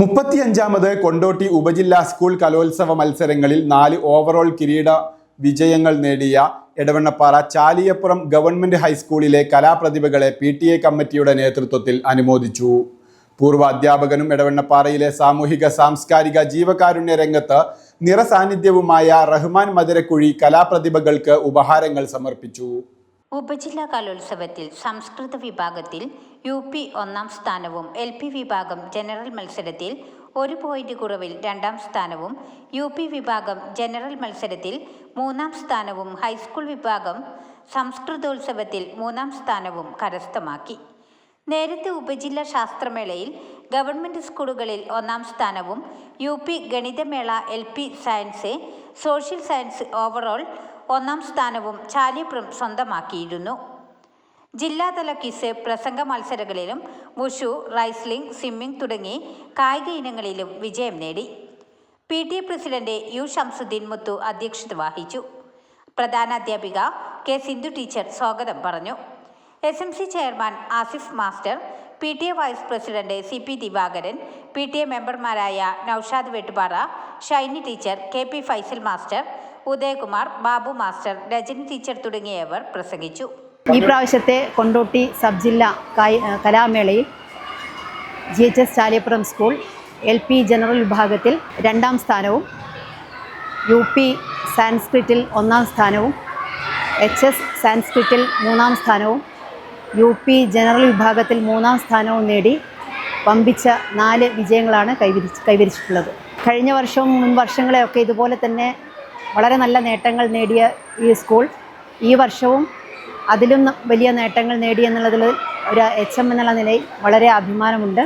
മുപ്പത്തിയഞ്ചാമത് കൊണ്ടോട്ടി ഉപജില്ലാ സ്കൂൾ കലോത്സവ മത്സരങ്ങളിൽ നാല് ഓവറോൾ കിരീട വിജയങ്ങൾ നേടിയ എടവണ്ണപ്പാറ ചാലിയപ്പുറം ഗവൺമെന്റ് ഹൈസ്കൂളിലെ കലാപ്രതിഭകളെ പി ടി എ കമ്മിറ്റിയുടെ നേതൃത്വത്തിൽ അനുമോദിച്ചു. പൂർവ അധ്യാപകനും എടവണ്ണപ്പാറയിലെ സാമൂഹിക സാംസ്കാരിക ജീവകാരുണ്യ രംഗത്ത് നിറസാന്നിധ്യവുമായ റഹ്മാൻ മദരക്കുഴി കലാപ്രതിഭകൾക്ക് ഉപഹാരങ്ങൾ സമർപ്പിച്ചു. ഉപജില്ലാ കലോത്സവത്തിൽ സംസ്കൃത വിഭാഗത്തിൽ യു പി ഒന്നാം സ്ഥാനവും എൽ പി വിഭാഗം ജനറൽ മത്സരത്തിൽ ഒരു പോയിന്റ് കുറവിൽ രണ്ടാം സ്ഥാനവും യു പി വിഭാഗം ജനറൽ മത്സരത്തിൽ മൂന്നാം സ്ഥാനവും ഹൈസ്കൂൾ വിഭാഗം സംസ്കൃതോത്സവത്തിൽ മൂന്നാം സ്ഥാനവും കരസ്ഥമാക്കി. നേരത്തെ ഉപജില്ലാ ശാസ്ത്രമേളയിൽ ഗവൺമെന്റ് സ്കൂളുകളിൽ ഒന്നാം സ്ഥാനവും U P ഗണിതമേള L P science social science overall ഒന്നാം സ്ഥാനവും ചാലിപ്രും സ്വന്തമാക്കിയിരുന്നു. ജില്ലാതല കിസ് പ്രസംഗ മത്സരങ്ങളിലും വുഷു റൈസ്ലിംഗ് സ്വിമ്മിംഗ് തുടങ്ങി കായിക ഇനങ്ങളിലും വിജയം നേടി. P T president U Shamsuddin Muthu അധ്യക്ഷത വഹിച്ചു. പ്രധാനാധ്യാപിക കെ സിന്ധു ടീച്ചർ സ്വാഗതം പറഞ്ഞു. S M C chairman Asif master P T A vice president C P Divakaran P T A മെമ്പർമാരായ Noushad Vettupara Shiny teacher K P Faisal master Udayakumar Babu master Rajani teacher തുടങ്ങിയവർ പ്രസംഗിച്ചു. ഈ പ്രാവശ്യത്തെ Kondotty sub ജില്ലാ കലാമേളയിൽ G H S Chaliyappuram school L P general വിഭാഗത്തിൽ രണ്ടാം സ്ഥാനവും U P സാൻസ്ക്രിറ്റിൽ ഒന്നാം സ്ഥാനവും എച്ച് എസ് സാൻസ്ക്രിറ്റിൽ മൂന്നാം സ്ഥാനവും യു പി ജനറൽ വിഭാഗത്തിൽ മൂന്നാം സ്ഥാനവും നേടി പമ്പിച്ച നാല് വിജയങ്ങളാണ് കൈവരിച്ച് കൈവരിച്ചിട്ടുള്ളത്. കഴിഞ്ഞ വർഷവും മുൻ വർഷങ്ങളെയൊക്കെ ഇതുപോലെ തന്നെ വളരെ നല്ല നേട്ടങ്ങൾ നേടിയ ഈ സ്കൂൾ. ഈ വർഷവും അതിലും വലിയ നേട്ടങ്ങൾ നേടി എന്നുള്ളതിൽ ഒരു എച്ച് എം എന്നുള്ള നിലയിൽ വളരെ അഭിമാനമുണ്ട്.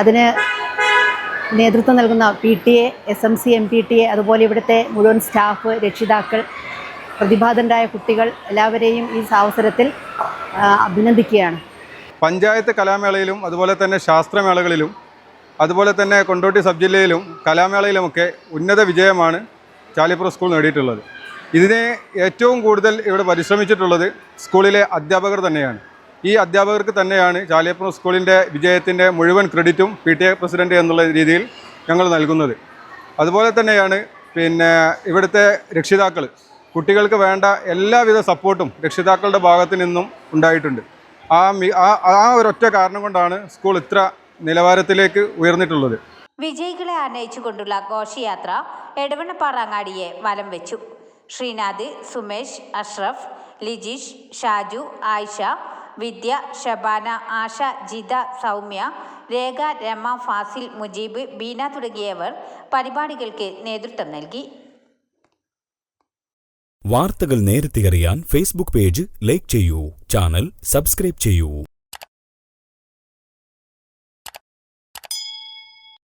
അതിന് നേതൃത്വം നൽകുന്ന P T A S M C M P T A അതുപോലെ ഇവിടുത്തെ മുഴുവൻ സ്റ്റാഫ് രക്ഷിതാക്കൾ പ്രതിഭാതരായ കുട്ടികൾ എല്ലാവരെയും ഈ അവസരത്തിൽ അഭിനന്ദിക്കുകയാണ്. പഞ്ചായത്ത് കലാമേളയിലും അതുപോലെ തന്നെ ശാസ്ത്രമേളകളിലും അതുപോലെ തന്നെ കൊണ്ടോട്ടി സബ് ജില്ലയിലും കലാമേളയിലുമൊക്കെ ഉന്നത വിജയമാണ്. ചാലിപ്പുറം സ്കൂൾ നേടിയിട്ടുള്ളത്. ഇതിനെ ഏറ്റവും കൂടുതൽ ഇവിടെ പരിശ്രമിച്ചിട്ടുള്ളത് സ്കൂളിലെ അധ്യാപകർ തന്നെയാണ്. ഈ അധ്യാപകർക്ക് തന്നെയാണ് ചാലിയപ്പുറം സ്കൂളിന്റെ വിജയത്തിന്റെ മുഴുവൻ ക്രെഡിറ്റും പി ടി എ പ്രസിഡന്റ് എന്നുള്ള രീതിയിൽ ഞങ്ങൾ നൽകുന്നത്. അതുപോലെ തന്നെയാണ് പിന്നെ ഇവിടുത്തെ രക്ഷിതാക്കൾ. കുട്ടികൾക്ക് വേണ്ട എല്ലാവിധ സപ്പോർട്ടും രക്ഷിതാക്കളുടെ ഭാഗത്തു നിന്നും ഉണ്ടായിട്ടുണ്ട്. ആ ആ ഒരൊറ്റ കാരണം കൊണ്ടാണ് സ്കൂൾ ഇത്ര നിലവാരത്തിലേക്ക് ഉയർന്നിട്ടുള്ളത്. വിജയികളെ ആനയിച്ചുകൊണ്ടുള്ള ഘോഷയാത്ര എടവണ്ണപ്പാറ അങ്ങാടിയെ വലം വെച്ചു. ശ്രീനാഥ് സുമേഷ് അഷ്റഫ് ലിജീഷ് ഷാജു ആയിഷ വിദ്യ ഷബാന ആശ ജിത സൗമ്യ രേഖ രമ ഫാസിൽ മുജീബ് ബീന തുടങ്ങിയവർ പരിപാടികൾക്ക് നേതൃത്വം നൽകി. വാർത്തകൾ നേരത്തെ അറിയാൻ ഫേസ്ബുക്ക് പേജ് ലൈക്ക് ചെയ്യൂ ചാനൽ സബ്സ്ക്രൈബ് ചെയ്യൂ.